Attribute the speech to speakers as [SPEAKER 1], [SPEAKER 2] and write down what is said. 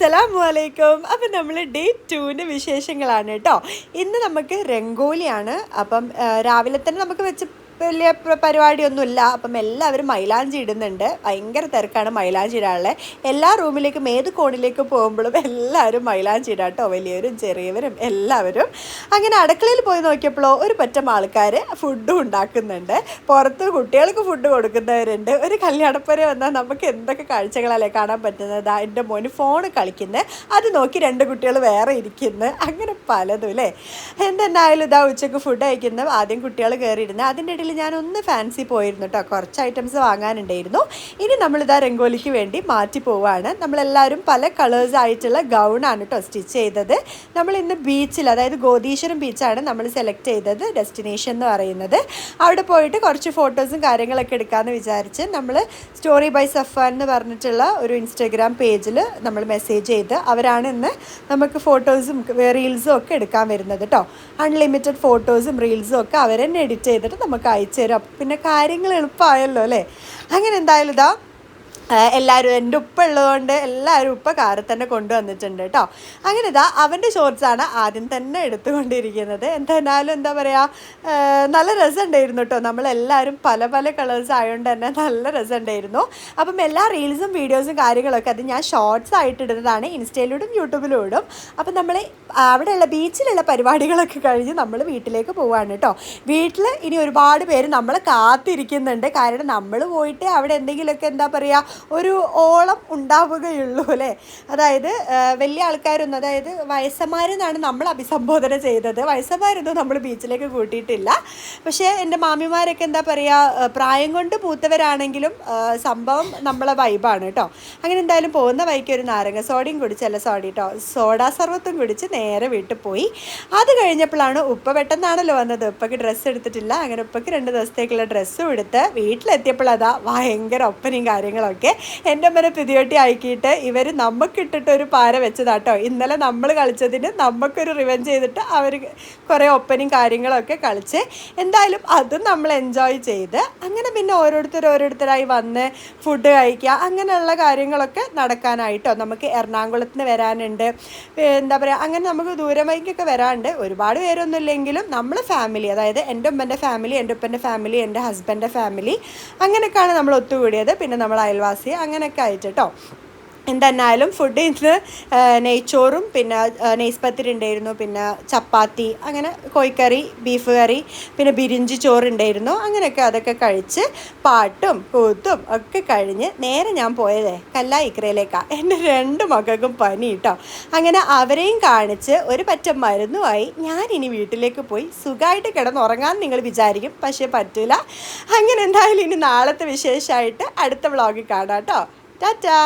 [SPEAKER 1] അസ്സലാമു വലൈക്കും അപ്പം നമ്മൾ ഡേ ടുവിന്റെ വിശേഷങ്ങളാണ് കേട്ടോ. ഇന്ന് നമുക്ക് രംഗോലിയാണ്. അപ്പം രാവിലെ തന്നെ നമുക്ക് വെച്ച് വലിയ പരിപാടിയൊന്നുമില്ല. അപ്പം എല്ലാവരും മൈലാഞ്ചി ഇടുന്നുണ്ട്. ഭയങ്കര തിരക്കാണ് മൈലാഞ്ചി ഇടാനുള്ളത്. എല്ലാ റൂമിലേക്കും ഏത് കോണിലേക്കും പോകുമ്പോഴും എല്ലാവരും മൈലാഞ്ചി ഇടാം കേട്ടോ. വലിയവരും ചെറിയവരും എല്ലാവരും. അങ്ങനെ അടുക്കളയിൽ പോയി നോക്കിയപ്പോഴോ ഒരു പറ്റം ആൾക്കാർ ഫുഡും ഉണ്ടാക്കുന്നുണ്ട്. പുറത്ത് കുട്ടികൾക്ക് ഫുഡ് കൊടുക്കുന്നവരുണ്ട്. ഒരു കല്യാണപ്പുര വന്നാൽ നമുക്ക് എന്തൊക്കെ കാഴ്ചകളല്ലേ കാണാൻ പറ്റുന്നത്? എന്റെ മോന് ഫോൺ കളിക്കുന്നത് അത് നോക്കി രണ്ട് കുട്ടികൾ വേറെ ഇരിക്കുന്നു. അങ്ങനെ പലതും അല്ലേ? എന്തെന്നായാലും ഇതാ ഉച്ചയ്ക്ക് ഫുഡ് കഴിക്കുന്ന. ആദ്യം കുട്ടികൾ കയറിയിരുന്നത് അതിന്റെ ഇടയിൽ ഞാനൊന്ന് ഫാൻസി പോയിരുന്നു കേട്ടോ കുറച്ച് ഐറ്റംസ് വാങ്ങാനുണ്ടായിരുന്നു. ഇനി നമ്മളിതാ രംഗോലിക്ക് വേണ്ടി മാറ്റി പോവുകയാണ് നമ്മളെല്ലാവരും പല കളേഴ്സ് ആയിട്ടുള്ള ഗൗണാണ് കേട്ടോ സ്റ്റിച്ച് ചെയ്തത്. നമ്മൾ ഇന്ന് ബീച്ചിൽ അതായത് ഗോദീശ്വരം ബീച്ചാണ് നമ്മൾ സെലക്ട് ചെയ്തത് ഡെസ്റ്റിനേഷൻ എന്ന് പറയുന്നത്. അവിടെ പോയിട്ട് കുറച്ച് ഫോട്ടോസും കാര്യങ്ങളൊക്കെ എടുക്കാമെന്ന് വിചാരിച്ച് നമ്മൾ സ്റ്റോറി ബൈ സഫാൻ എന്ന് പറഞ്ഞിട്ടുള്ള ഒരു ഇൻസ്റ്റാഗ്രാം പേജിൽ നമ്മൾ മെസ്സേജ് ചെയ്ത് അവരാണ് ഇന്ന് നമുക്ക് ഫോട്ടോസും റീൽസും ഒക്കെ എടുക്കാൻ വരുന്നത് കേട്ടോ അൺലിമിറ്റഡ് ഫോട്ടോസും റീൽസും ഒക്കെ അവരെന്നെ എഡിറ്റ് ചെയ്തിട്ട് നമുക്ക് അയച്ചു തരും. പിന്നെ കാര്യങ്ങൾ എളുപ്പമായല്ലോ അല്ലേ? അങ്ങനെ എന്തായാലും ഇതാ എല്ലാവരും എന്റെ ഉപ്പ ഉള്ളതുകൊണ്ട് എല്ലാവരും ഉപ്പ കാറിൽ തന്നെ കൊണ്ടുവന്നിട്ടുണ്ട് കേട്ടോ. അങ്ങനെ ഇതാ അവന്റെ ഷോർട്സാണ് ആദ്യം തന്നെ എടുത്തുകൊണ്ടിരിക്കുന്നത്. എന്തായാലും എന്താ പറയുക നല്ല രസമുണ്ടായിരുന്നു കേട്ടോ. നമ്മളെല്ലാവരും പല പല കളേഴ്സ് ആയതുകൊണ്ട് തന്നെ നല്ല രസമുണ്ടായിരുന്നു. അപ്പം എല്ലാ റീൽസും വീഡിയോസും കാര്യങ്ങളൊക്കെ അത് ഞാൻ ഷോർട്സ് ആയിട്ട് ഇടുന്നതാണ് ഇൻസ്റ്റയിലൂടും യൂട്യൂബിലും ഇടും അപ്പം നമ്മൾ അവിടെയുള്ള ബീച്ചിലുള്ള പരിപാടികളൊക്കെ കഴിഞ്ഞ് നമ്മൾ വീട്ടിലേക്ക് പോവാണ് കേട്ടോ. വീട്ടിൽ ഇനി ഒരുപാട് പേര് നമ്മളെ കാത്തിരിക്കുന്നുണ്ട്. കാരണം നമ്മൾ പോയിട്ട് അവിടെ എന്തെങ്കിലുമൊക്കെ എന്താ പറയുക ഒരു ഓളം ഉണ്ടാവുകയുള്ളൂ അല്ലേ? അതായത് വലിയ ആൾക്കാരൊന്നും അതായത് വയസ്സന്മാരെന്നാണ് നമ്മൾ അഭിസംബോധന ചെയ്തത്. വയസ്സന്മാരൊന്നും നമ്മൾ ബീച്ചിലേക്ക് കൂട്ടിയിട്ടില്ല. പക്ഷേ എന്റെ മാമിമാരൊക്കെ എന്താ പറയുക പ്രായം കൊണ്ട് പൂത്തവരാണെങ്കിലും സംഭവം നമ്മളെ വൈബാണ് കേട്ടോ. അങ്ങനെ എന്തായാലും പോകുന്ന വഴിക്ക് ഒരു നാരങ്ങ സോഡയും കുടിച്ചല്ല സോഡി കേട്ടോ സോഡാ സർവത്തും കുടിച്ച് നേരെ വീട്ടിൽ പോയി. അത് കഴിഞ്ഞപ്പോഴാണ് ഉപ്പ പെട്ടെന്നാണല്ലോ വന്നത്. ഉപ്പയ്ക്ക് ഡ്രസ്സ് എടുത്തിട്ടില്ല. അങ്ങനെ ഉപ്പയ്ക്ക് രണ്ട് ദിവസത്തേക്കുള്ള ഡ്രസ്സും എടുത്ത് വീട്ടിലെത്തിയപ്പോൾ അതാ ഭയങ്കര ഒപ്പനയും കാര്യങ്ങളൊക്കെ. എന്റെ അമ്മനെ പിതിയോട്ടി ആക്കിയിട്ട് ഇവർ നമുക്കിട്ടിട്ട് ഒരു പാര വെച്ചതാട്ടോ. ഇന്നലെ നമ്മൾ കളിച്ചതിന് നമുക്കൊരു റിവെഞ്ച് ചെയ്തിട്ട് അവർ കുറേ ഒപ്പനയും കാര്യങ്ങളൊക്കെ കളിച്ച് എന്തായാലും അതും നമ്മൾ എൻജോയ് ചെയ്ത് അങ്ങനെ പിന്നെ ഓരോരുത്തർ ഓരോരുത്തരായി വന്ന് ഫുഡ് കഴിക്കുക അങ്ങനെയുള്ള കാര്യങ്ങളൊക്കെ നടക്കാനായിട്ടോ. നമുക്ക് എറണാകുളത്ത് നിന്ന് വരാനുണ്ട് എന്താ പറയുക അങ്ങനെ നമുക്ക് ദൂരമൈക്കൊക്കെ വരാണ്ട് ഒരുപാട് പേരൊന്നും ഇല്ലെങ്കിലും നമ്മൾ ഫാമിലി അതായത് എന്റെ ഉമ്മന്റെ ഫാമിലി എന്റെ ഉപ്പന്റെ ഫാമിലി എന്റെ ഹസ്ബൻഡിന്റെ ഫാമിലി അങ്ങനെയൊക്കെയാണ് നമ്മൾ ഒത്തുകൂടിയത്. പിന്നെ നമ്മൾ അയൽവാസി അങ്ങനെയൊക്കെ ആയിട്ട് കേട്ടോ എന്തെന്നാലും ഫുഡ് ഇന്ന് നെയ്ച്ചോറും പിന്നെ നെയ്സ്പത്തിരി ഉണ്ടായിരുന്നു പിന്നെ ചപ്പാത്തി അങ്ങനെ കോഴിക്കറി ബീഫ് കറി പിന്നെ ബിരിഞ്ചി ചോറുണ്ടായിരുന്നു. അങ്ങനെയൊക്കെ അതൊക്കെ കഴിച്ച് പാട്ടും കൂത്തും ഒക്കെ കഴിഞ്ഞ് നേരെ ഞാൻ പോയതേ കല്ല ഇക്രയിലേക്കാണ് എന്റെ രണ്ട് മക്കൾക്കും പനി കേട്ടോ അങ്ങനെ അവരെയും കാണിച്ച് ഒരു പറ്റം മരുന്നുമായി ഞാൻ ഇനി വീട്ടിലേക്ക് പോയി സുഖമായിട്ട് കിടന്നുറങ്ങാൻ നിങ്ങൾ വിചാരിക്കും പക്ഷേ പറ്റൂല. അങ്ങനെ എന്തായാലും ഇനി നാളത്തെ വിശേഷമായിട്ട് അടുത്ത വ്ളോഗിൽ കാണാം കേട്ടോ ടാറ്റാ.